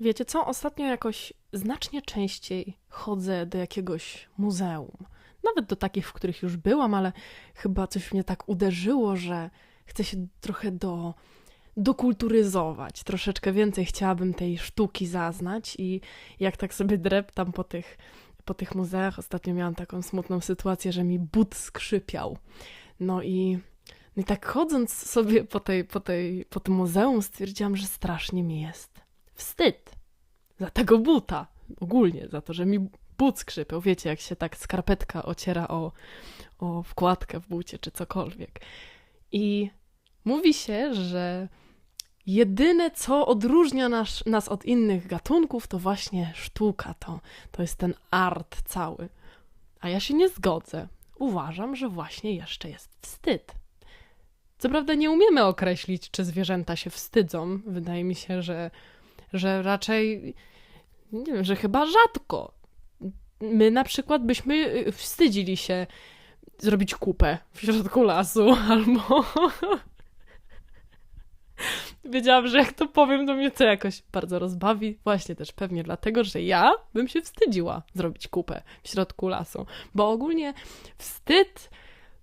Wiecie co? Ostatnio jakoś znacznie częściej chodzę do jakiegoś muzeum. Nawet do takich, w których już byłam, ale chyba coś mnie tak uderzyło, że chcę się trochę do, dokulturyzować. Troszeczkę więcej chciałabym tej sztuki zaznać i jak tak sobie dreptam po tych, po tych muzeach, ostatnio miałam taką smutną sytuację, że mi but skrzypiał. No i, no i tak chodząc sobie po, tej, po, tej, po tym muzeum stwierdziłam, że strasznie mi jest wstyd za tego buta. Ogólnie za to, że mi but skrzypiał. Wiecie, jak się tak skarpetka ociera o, o wkładkę w bucie czy cokolwiek. I mówi się, że jedyne, co odróżnia nas, nas od innych gatunków, to właśnie sztuka, to, to jest ten art cały. A ja się nie zgodzę. Uważam, że właśnie jeszcze jest wstyd. Co prawda nie umiemy określić, czy zwierzęta się wstydzą. Wydaje mi się, że, że raczej, nie wiem, że chyba rzadko. My na przykład byśmy y, wstydzili się zrobić kupę w środku lasu albo Wiedziałam, że jak to powiem, to mnie to jakoś bardzo rozbawi. Właśnie też pewnie dlatego, że ja bym się wstydziła zrobić kupę w środku lasu. Bo ogólnie wstyd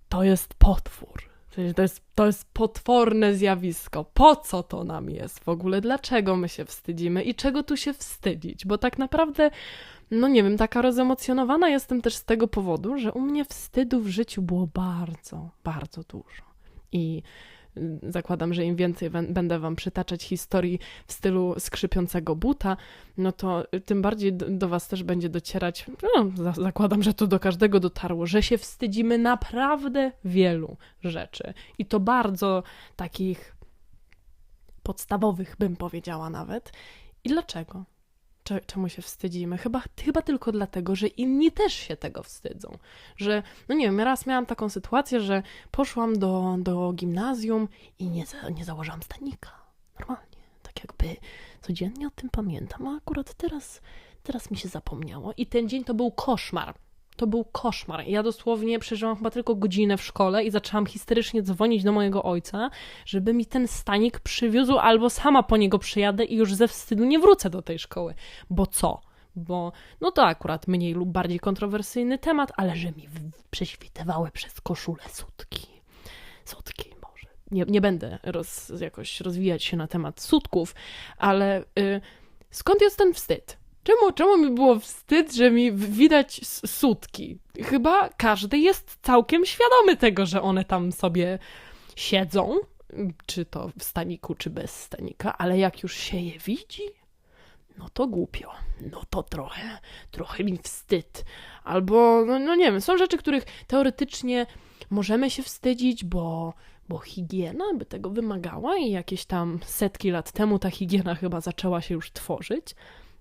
to jest potwór. To jest, to jest potworne zjawisko. Po co to nam jest w ogóle? Dlaczego my się wstydzimy i czego tu się wstydzić? Bo tak naprawdę, no nie wiem, taka rozemocjonowana jestem też z tego powodu, że u mnie wstydu w życiu było bardzo, bardzo dużo. I zakładam, że im więcej będę wam przytaczać historii w stylu skrzypiącego buta, no to tym bardziej do was też będzie docierać, no, zakładam, że to do każdego dotarło, że się wstydzimy naprawdę wielu rzeczy. I to bardzo takich podstawowych, bym powiedziała nawet. I dlaczego? Czemu się wstydzimy? Chyba, chyba tylko dlatego, że inni też się tego wstydzą. Że, no nie wiem, raz miałam taką sytuację, że poszłam do, do gimnazjum i nie, nie założyłam stanika. Normalnie. Tak jakby codziennie o tym pamiętam, a akurat teraz, teraz mi się zapomniało. I ten dzień to był koszmar. To był koszmar. Ja dosłownie przeżyłam chyba tylko godzinę w szkole i zaczęłam histerycznie dzwonić do mojego ojca, żeby mi ten stanik przywiózł, albo sama po niego przyjadę i już ze wstydu nie wrócę do tej szkoły. Bo co? Bo no to akurat mniej lub bardziej kontrowersyjny temat, ale że mi prześwitywały przez koszulę sutki. Sutki, może. Nie, nie będę roz, jakoś rozwijać się na temat sutków, ale y, skąd jest ten wstyd? Czemu, czemu mi było wstyd, że mi widać sutki? Chyba każdy jest całkiem świadomy tego, że one tam sobie siedzą, czy to w staniku, czy bez stanika, ale jak już się je widzi, no to głupio, no to trochę, trochę mi wstyd. Albo, no, no nie wiem, są rzeczy, których teoretycznie możemy się wstydzić, bo, bo higiena by tego wymagała i jakieś tam setki lat temu ta higiena chyba zaczęła się już tworzyć.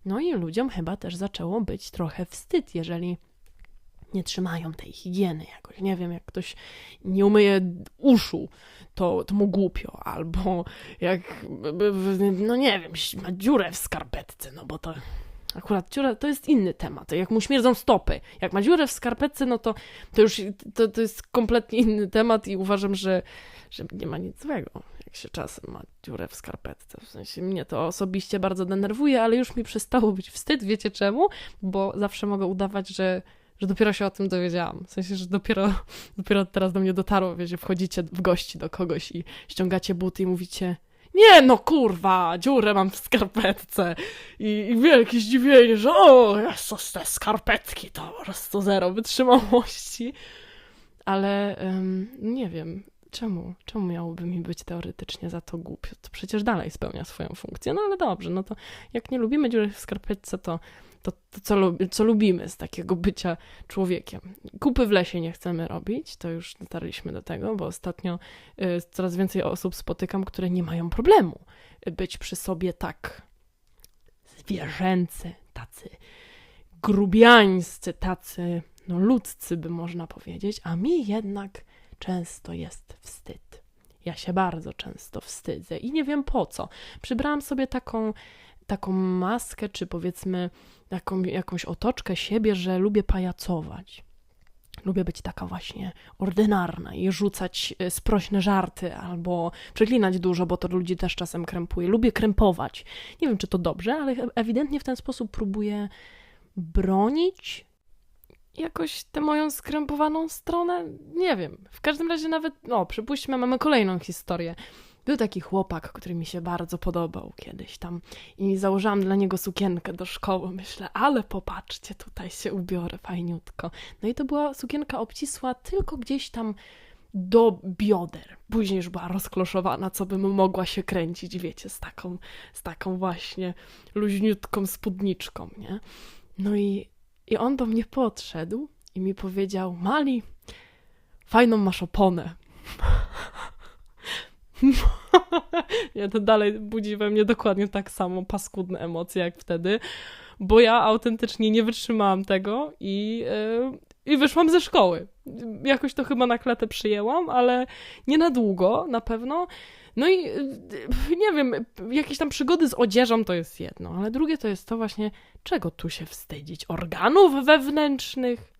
No i ludziom chyba też zaczęło być trochę wstyd, jeżeli nie trzymają tej higieny jakoś. Nie wiem, jak ktoś nie umyje uszu, to, to mu głupio, albo jak, no nie wiem, ma dziurę w skarpetce, no bo to akurat dziura to jest inny temat. Jak mu śmierdzą stopy, jak ma dziurę w skarpetce, no to, to już to, to jest kompletnie inny temat i uważam, że, że nie ma nic złego jak się czasem ma dziurę w skarpetce. W sensie mnie to osobiście bardzo denerwuje, ale już mi przestało być wstyd, wiecie czemu? Bo zawsze mogę udawać, że, że dopiero się o tym dowiedziałam. W sensie, że dopiero, dopiero teraz do mnie dotarło, wiecie, wchodzicie w gości do kogoś i ściągacie buty i mówicie nie no kurwa, dziurę mam w skarpetce i, i wielkie zdziwienie, że o, Jezus, te skarpetki to po prostu zero wytrzymałości. Ale nie wiem, Czemu? Czemu miałoby mi być teoretycznie za to głupio? To przecież dalej spełnia swoją funkcję. No ale dobrze, no to jak nie lubimy dziury w skarpetce, to, to, to co, co lubimy z takiego bycia człowiekiem? Kupy w lesie nie chcemy robić, to już dotarliśmy do tego, bo ostatnio y, coraz więcej osób spotykam, które nie mają problemu być przy sobie tak zwierzęcy, tacy grubiańscy, tacy no ludzcy by można powiedzieć, a mi jednak często jest wstyd. Ja się bardzo często wstydzę i nie wiem po co. Przybrałam sobie taką, taką maskę, czy powiedzmy jakąś otoczkę siebie, że lubię pajacować. Lubię być taka właśnie ordynarna i rzucać e, sprośne żarty albo przeklinać dużo, bo to ludzi też czasem krępuje. Lubię krępować. Nie wiem, czy to dobrze, ale ewidentnie w ten sposób próbuję bronić jakoś tę moją skrępowaną stronę. Nie wiem. W każdym razie nawet, no, przypuśćmy, mamy kolejną historię. Był taki chłopak, który mi się bardzo podobał kiedyś tam i założyłam dla niego sukienkę do szkoły. Myślę, ale popatrzcie, tutaj się ubiorę fajniutko. No i to była sukienka obcisła tylko gdzieś tam do bioder. Później już była rozkloszowana, co bym mogła się kręcić, wiecie, z taką, z taką właśnie luźniutką spódniczką, nie? No i, i on do mnie podszedł i mi powiedział, Mali, fajną masz oponę. ja to dalej budzi we mnie dokładnie tak samo paskudne emocje jak wtedy, bo ja autentycznie nie wytrzymałam tego i, yy, i wyszłam ze szkoły. Jakoś to chyba na klatę przyjęłam, ale nie na długo na pewno. No i yy, nie wiem, jakieś tam przygody z odzieżą to jest jedno, ale drugie to jest to właśnie, czego tu się wstydzić? Organów wewnętrznych?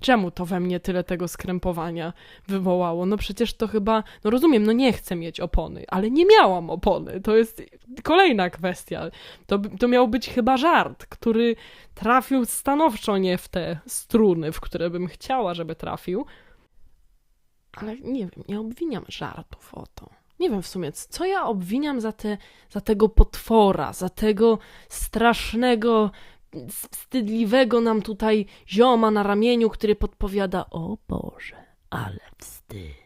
Czemu to we mnie tyle tego skrępowania wywołało? No przecież to chyba, no rozumiem, no nie chcę mieć opony, ale nie miałam opony. To jest kolejna kwestia. To, to miał być chyba żart, który trafił stanowczo nie w te struny, w które bym chciała, żeby trafił. Ale nie wiem, nie obwiniam żartów o to. Nie wiem w sumie, co ja obwiniam za, te, za tego potwora, za tego strasznego wstydliwego nam tutaj zioma na ramieniu, który podpowiada: O Boże, ale wstyd.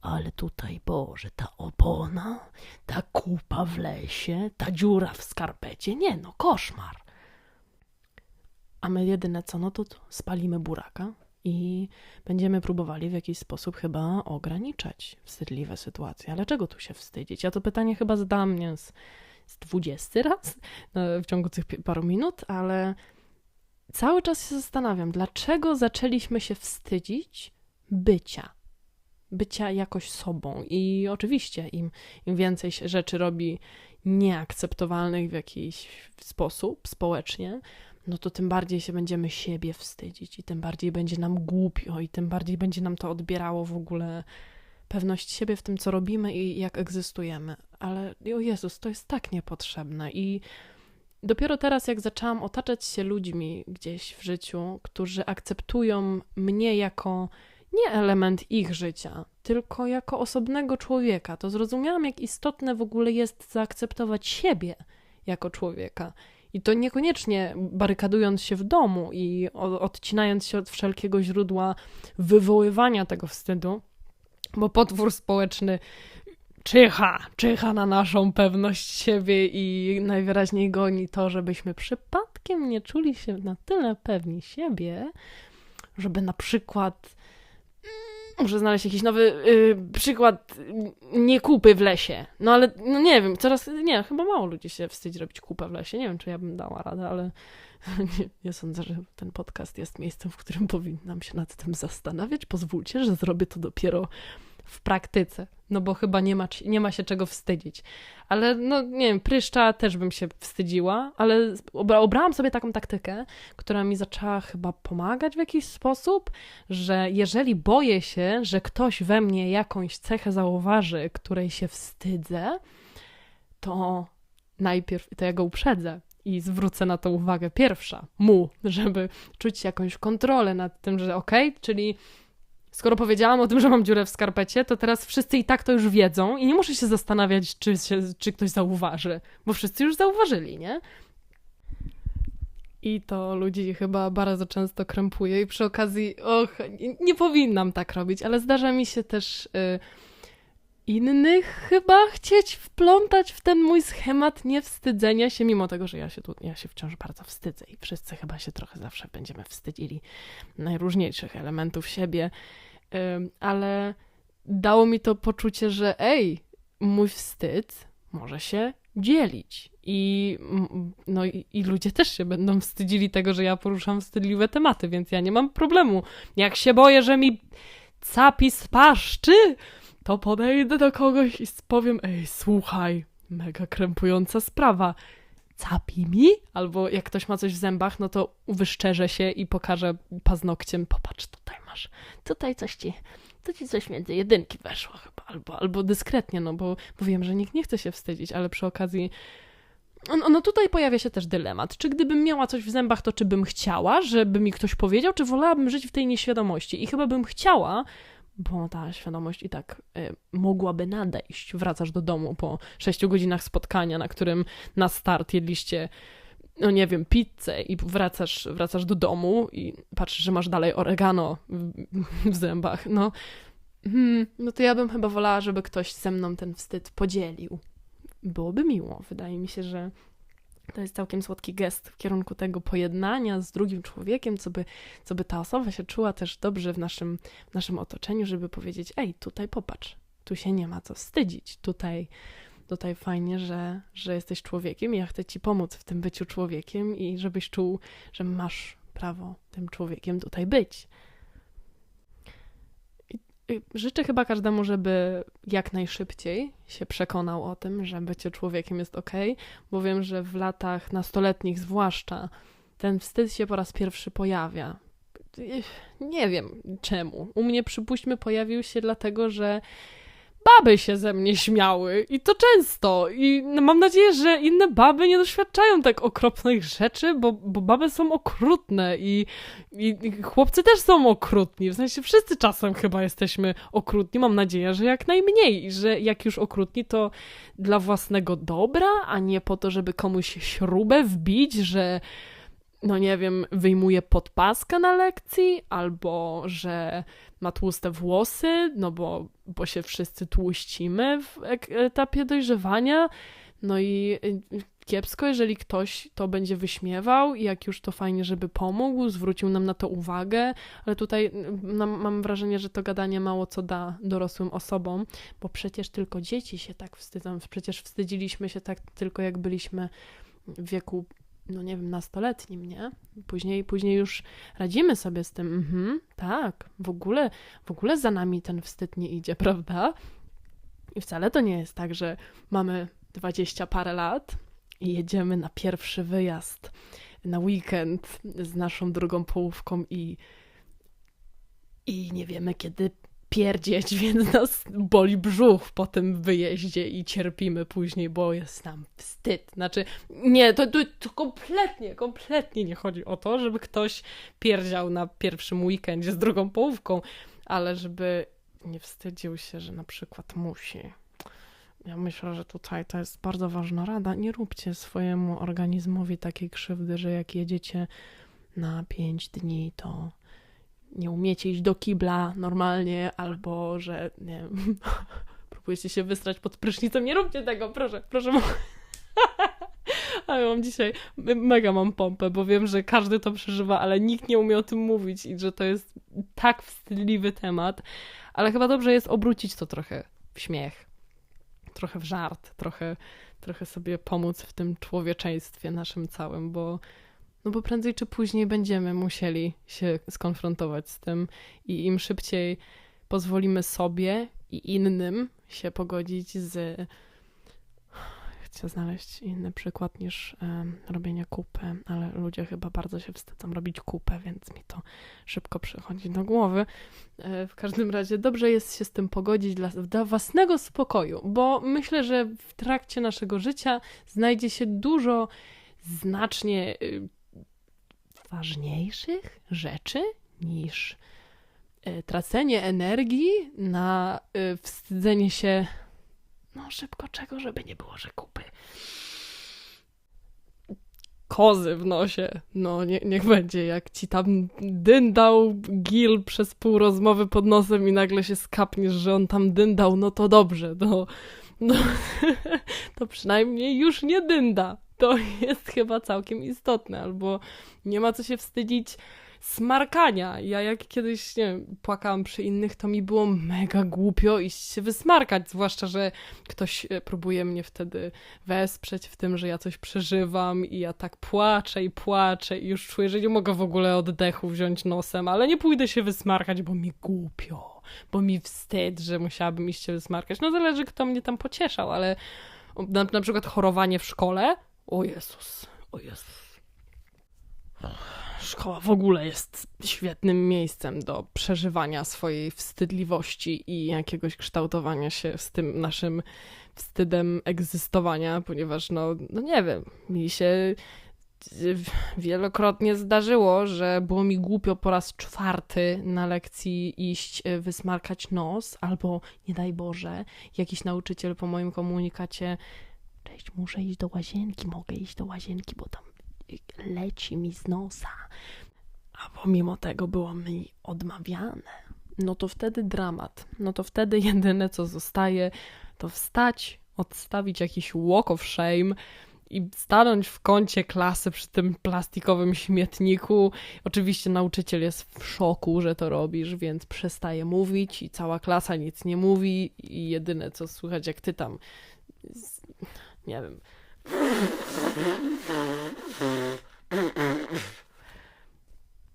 Ale tutaj, Boże, ta opona, ta kupa w lesie, ta dziura w skarpecie. Nie no, koszmar. A my jedyne co, no to spalimy buraka i będziemy próbowali w jakiś sposób chyba ograniczać wstydliwe sytuacje. Ale czego tu się wstydzić? Ja to pytanie chyba zadałam nie z z 20 raz no, w ciągu tych paru minut, ale cały czas się zastanawiam, dlaczego zaczęliśmy się wstydzić bycia. Bycia jakoś sobą. I oczywiście, im, im więcej się rzeczy robi nieakceptowalnych w jakiś sposób społecznie, no to tym bardziej się będziemy siebie wstydzić i tym bardziej będzie nam głupio i tym bardziej będzie nam to odbierało w ogóle pewność siebie w tym, co robimy i jak egzystujemy. Ale o Jezus, to jest tak niepotrzebne i dopiero teraz, jak zaczęłam otaczać się ludźmi gdzieś w życiu, którzy akceptują mnie jako nie element ich życia, tylko jako osobnego człowieka, to zrozumiałam, jak istotne w ogóle jest zaakceptować siebie jako człowieka. I to niekoniecznie barykadując się w domu i odcinając się od wszelkiego źródła wywoływania tego wstydu, bo potwór społeczny czyha, czyha na naszą pewność siebie i najwyraźniej goni to, żebyśmy przypadkiem nie czuli się na tyle pewni siebie, żeby na przykład mm, muszę znaleźć jakiś nowy y, przykład nie kupy w lesie. No ale no nie wiem, coraz nie, chyba mało ludzi się wstydzi robić kupę w lesie. Nie wiem, czy ja bym dała radę, ale nie, nie, sądzę, że ten podcast jest miejscem, w którym powinnam się nad tym zastanawiać. Pozwólcie, że zrobię to dopiero w praktyce, no bo chyba nie ma, nie ma się czego wstydzić. Ale no nie wiem, pryszcza też bym się wstydziła, ale obra obrałam sobie taką taktykę, która mi zaczęła chyba pomagać w jakiś sposób, że jeżeli boję się, że ktoś we mnie jakąś cechę zauważy, której się wstydzę, to najpierw, to ja go uprzedzę i zwrócę na to uwagę pierwsza, mu, żeby czuć jakąś kontrolę nad tym, że okej, okay, czyli skoro powiedziałam o tym, że mam dziurę w skarpecie, to teraz wszyscy i tak to już wiedzą i nie muszę się zastanawiać, czy, się, czy ktoś zauważy, bo wszyscy już zauważyli, nie? I to ludzi chyba bardzo często krępuje i przy okazji, och, nie, nie powinnam tak robić, ale zdarza mi się też... Y innych chyba chcieć wplątać w ten mój schemat niewstydzenia się, mimo tego, że ja się tu, ja się wciąż bardzo wstydzę i wszyscy chyba się trochę zawsze będziemy wstydzili najróżniejszych elementów siebie, ale dało mi to poczucie, że ej, mój wstyd może się dzielić. I, no, i, i, ludzie też się będą wstydzili tego, że ja poruszam wstydliwe tematy, więc ja nie mam problemu. Jak się boję, że mi capi spaszczy, to podejdę do kogoś i powiem, ej, słuchaj, mega krępująca sprawa. capi mi, albo jak ktoś ma coś w zębach, no to wyszczerze się i pokaże paznokciem, popatrz, tutaj masz, tutaj coś ci, to ci coś między jedynki weszło chyba, albo, albo dyskretnie, no bo, bo wiem, że nikt nie chce się wstydzić, ale przy okazji no, no tutaj pojawia się też dylemat. Czy gdybym miała coś w zębach, to czy bym chciała, żeby mi ktoś powiedział, czy wolałabym żyć w tej nieświadomości? I chyba bym chciała, bo ta świadomość i tak y, mogłaby nadejść. Wracasz do domu po sześciu godzinach spotkania, na którym na start jedliście, no nie wiem, pizzę i wracasz, wracasz do domu i patrzysz, że masz dalej oregano w, w zębach. No, hmm, no to ja bym chyba wolała, żeby ktoś ze mną ten wstyd podzielił. Byłoby miło. Wydaje mi się, że to jest całkiem słodki gest w kierunku tego pojednania z drugim człowiekiem, co by, co by ta osoba się czuła też dobrze w naszym, w naszym otoczeniu, żeby powiedzieć: Ej, tutaj popatrz, tu się nie ma co wstydzić, tutaj, tutaj fajnie, że, że jesteś człowiekiem i ja chcę ci pomóc w tym byciu człowiekiem i żebyś czuł, że masz prawo tym człowiekiem tutaj być. Y, życzę chyba każdemu, żeby jak najszybciej się przekonał o tym, że bycie człowiekiem jest ok, bo wiem, że w latach nastoletnich zwłaszcza ten wstyd się po raz pierwszy pojawia. Y, nie wiem czemu. U mnie przypuśćmy pojawił się dlatego, że baby się ze mnie śmiały i to często. I mam nadzieję, że inne baby nie doświadczają tak okropnych rzeczy, bo, bo baby są okrutne i, i, i chłopcy też są okrutni. W sensie wszyscy czasem chyba jesteśmy okrutni. Mam nadzieję, że jak najmniej, że jak już okrutni, to dla własnego dobra, a nie po to, żeby komuś śrubę wbić, że no nie wiem, wyjmuje podpaskę na lekcji, albo że ma tłuste włosy, no bo, bo się wszyscy tłuścimy w etapie dojrzewania. No i kiepsko, jeżeli ktoś to będzie wyśmiewał i jak już to fajnie, żeby pomógł, zwrócił nam na to uwagę, ale tutaj y, mam wrażenie, że to gadanie mało co da dorosłym osobom, bo przecież tylko dzieci się tak wstydzą, przecież wstydziliśmy się tak tylko jak byliśmy w wieku no nie wiem, nastoletnim, nie? Później, później już radzimy sobie z tym, mhm, tak, w ogóle, w ogóle za nami ten wstyd nie idzie, prawda? I wcale to nie jest tak, że mamy dwadzieścia parę lat i jedziemy na pierwszy wyjazd na weekend z naszą drugą połówką i i nie wiemy, kiedy pierdzieć, więc nas boli brzuch po tym wyjeździe i cierpimy później, bo jest nam wstyd. Znaczy, nie, to, to, to kompletnie, kompletnie nie chodzi o to, żeby ktoś pierdział na pierwszym weekendzie z drugą połówką, ale żeby nie wstydził się, że na przykład musi. Ja myślę, że tutaj to jest bardzo ważna rada. Nie róbcie swojemu organizmowi takiej krzywdy, że jak jedziecie na pięć dni, to nie umiecie iść do kibla normalnie, albo że nie wiem, próbujecie się wystrać pod prysznicem, nie róbcie tego, proszę, proszę. Ale mam dzisiaj, mega mam pompę, bo wiem, że każdy to przeżywa, ale nikt nie umie o tym mówić i że to jest tak wstydliwy temat. Ale chyba dobrze jest obrócić to trochę w śmiech, trochę w żart, trochę, trochę sobie pomóc w tym człowieczeństwie naszym całym, bo no bo prędzej czy później będziemy musieli się skonfrontować z tym i im szybciej pozwolimy sobie i innym się pogodzić z. Chcę znaleźć inny przykład niż um, robienie kupy, ale ludzie chyba bardzo się wstydzą robić kupę, więc mi to szybko przychodzi do głowy. E, w każdym razie dobrze jest się z tym pogodzić dla, dla własnego spokoju, bo myślę, że w trakcie naszego życia znajdzie się dużo znacznie y, ważniejszych rzeczy niż e, tracenie energii na e, wstydzenie się no szybko czego, żeby nie było, że kupy. Kozy w nosie. No, nie, niech będzie, jak ci tam dyndał gil przez pół rozmowy pod nosem i nagle się skapniesz, że on tam dyndał, no to dobrze, no, no to przynajmniej już nie dynda to jest chyba całkiem istotne, albo nie ma co się wstydzić smarkania. Ja jak kiedyś, nie wiem, płakałam przy innych, to mi było mega głupio iść się wysmarkać, zwłaszcza, że ktoś e, próbuje mnie wtedy wesprzeć w tym, że ja coś przeżywam i ja tak płaczę i płaczę i już czuję, że nie mogę w ogóle oddechu wziąć nosem, ale nie pójdę się wysmarkać, bo mi głupio, bo mi wstyd, że musiałabym iść się wysmarkać. No zależy, kto mnie tam pocieszał, ale na, na przykład chorowanie w szkole, O Jezus, o Jezus. Szkoła w ogóle jest świetnym miejscem do przeżywania swojej wstydliwości i jakiegoś kształtowania się z tym naszym wstydem egzystowania, ponieważ no, no nie wiem, mi się wielokrotnie zdarzyło, że było mi głupio po raz czwarty na lekcji iść e, wysmarkać nos, albo nie daj Boże, jakiś nauczyciel po moim komunikacie cześć, muszę iść do łazienki, mogę iść do łazienki, bo tam leci mi z nosa. A pomimo tego było mi odmawiane. No to wtedy dramat. No to wtedy jedyne co zostaje, to wstać, odstawić jakiś walk of shame i stanąć w kącie klasy przy tym plastikowym śmietniku. Oczywiście nauczyciel jest w szoku, że to robisz, więc przestaje mówić i cała klasa nic nie mówi i jedyne co słychać jak ty tam nie wiem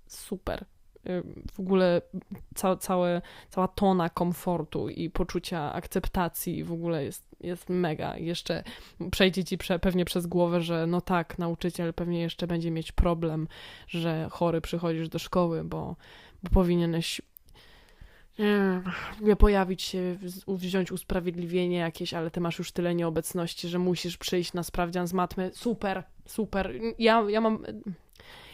super. W ogóle ca całe, cała tona komfortu i poczucia akceptacji w ogóle jest, jest mega. Jeszcze przejdzie ci prze, pewnie przez głowę, że no tak, nauczyciel pewnie jeszcze będzie mieć problem, że chory przychodzisz do szkoły, bo, bo powinieneś nie, nie pojawić się, wziąć usprawiedliwienie jakieś, ale ty masz już tyle nieobecności, że musisz przyjść na sprawdzian z matmy. Super, super. Ja, ja mam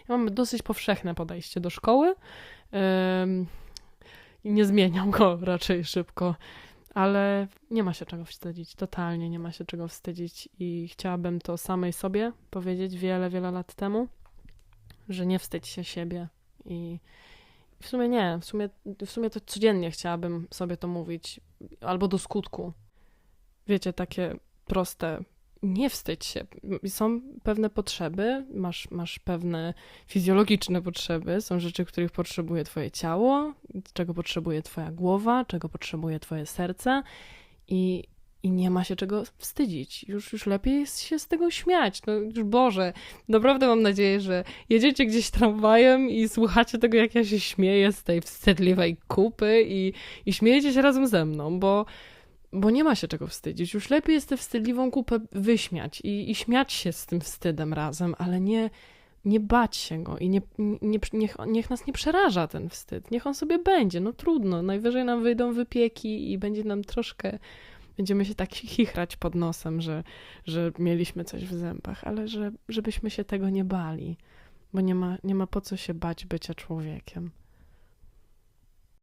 ja mam dosyć powszechne podejście do szkoły i nie zmieniam go raczej szybko, ale nie ma się czego wstydzić, totalnie nie ma się czego wstydzić i chciałabym to samej sobie powiedzieć wiele, wiele lat temu, że nie wstydź się siebie i w sumie nie, w sumie, w sumie to codziennie chciałabym sobie to mówić, albo do skutku. Wiecie, takie proste. Nie wstydź się. Są pewne potrzeby, masz, masz pewne fizjologiczne potrzeby, są rzeczy, których potrzebuje Twoje ciało, czego potrzebuje Twoja głowa, czego potrzebuje Twoje serce. I, i nie ma się czego wstydzić. Już, już lepiej jest się z tego śmiać. No już Boże, naprawdę mam nadzieję, że jedziecie gdzieś tramwajem i słuchacie tego, jak ja się śmieję z tej wstydliwej kupy i, i śmiejecie się razem ze mną, bo bo nie ma się czego wstydzić. Już lepiej jest tę wstydliwą kupę wyśmiać i, i śmiać się z tym wstydem razem, ale nie, nie bać się go i nie, nie, niech, niech nas nie przeraża ten wstyd. Niech on sobie będzie. No trudno. Najwyżej nam wyjdą wypieki i będzie nam troszkę. Będziemy się tak chichrać pod nosem, że, że mieliśmy coś w zębach, ale że, żebyśmy się tego nie bali, bo nie ma, nie ma po co się bać bycia człowiekiem.